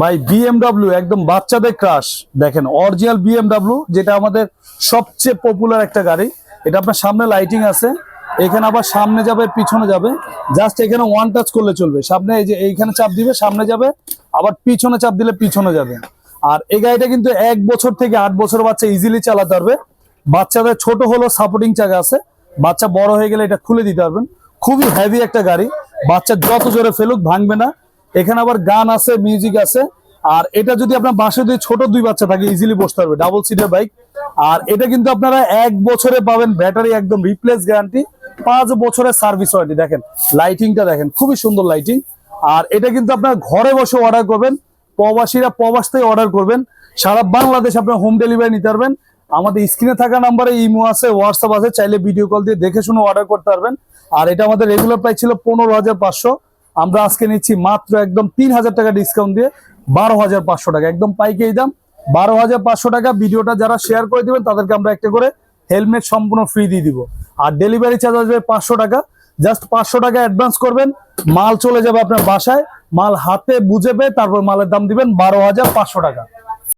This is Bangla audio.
ভাই বিএমডাব্লিউ একদম বাচ্চাদের ক্রাশ দেখেন অরিজিনাল বিএমডাব্লিউ যেটা আমাদের সবচেয়ে পপুলার একটা গাড়ি। এটা আপনার সামনে লাইটিং আছে। এখানে আবার সামনে যাবে, পিছনে যাবে। জাস্ট এখানে ওয়ান টাচ করলে চলবে। সামনে এই যে এইখানে চাপ দিবে, সামনে যাবে। আবার পিছনে চাপ দিলে পিছনে যাবে। আর এই গাড়িটা কিন্তু এক বছর থেকে আট বছর বাচ্চা ইজিলি চালাতে পারবে। বাচ্চাদের ছোট হলো সাপোর্টিং চাকা আছে। বাচ্চা বড় হয়ে গেলে এটা খুলে দিতে পারবেন। খুবই হেভি একটা গাড়ি। বাচ্চা যত জোরে ফেলুক, ভাঙবে না। এখানে আবার গান আছে মিউজিক আছে। আর এটা যদি আপনার বাসে যদি ছোট দুই বাচ্চা থাকে ইজিলি বসতে পারবে ডাবল সিটের বাইক আর এটা কিন্তু আপনারা এক বছরে পাবেন ব্যাটারি একদম রিপ্লেস গ্যারান্টি পাঁচ বছরের সার্ভিস ওয়ারেন্টি দেখেন লাইটিংটা দেখেন, খুবই সুন্দর লাইটিং আর এটা কিন্তু আপনার ঘরে বসে অর্ডার করবেন, প্রবাসীরা প্রবাস থেকে অর্ডার করবেন। সারা বাংলাদেশ আপনার হোম ডেলিভারি নিতে পারবেন। আমাদের স্ক্রিনে থাকা নাম্বারে ইমো আছে হোয়াটসঅ্যাপ আছে, চাইলে ভিডিও কল দিয়ে দেখে শুনে অর্ডার করতে পারবেন। আর এটা আমাদের রেগুলার প্রাইস ছিল পনেরো হাজার পাঁচশো। আমরা আজকে নিচ্ছি মাত্র একদম তিন হাজার টাকা ডিসকাউন্ট দিয়ে বারো হাজার পাঁচশো টাকা। একদম পাইকেই দাম, বারো হাজার পাঁচশো টাকা। ভিডিওটা যারা শেয়ার করে দেবেন, তাদেরকে আমরা একটা করে হেলমেট সম্পূর্ণ ফ্রি দিয়ে দিব। আর ডেলিভারি চার্জ আসবে পাঁচশো টাকা। জাস্ট পাঁচশো টাকা অ্যাডভান্স করবেন, মাল চলে যাবে আপনার বাসায়, মাল হাতে বুঝে পেয়ে তারপর মালের দাম দিবেন বারো হাজার পাঁচশো টাকা।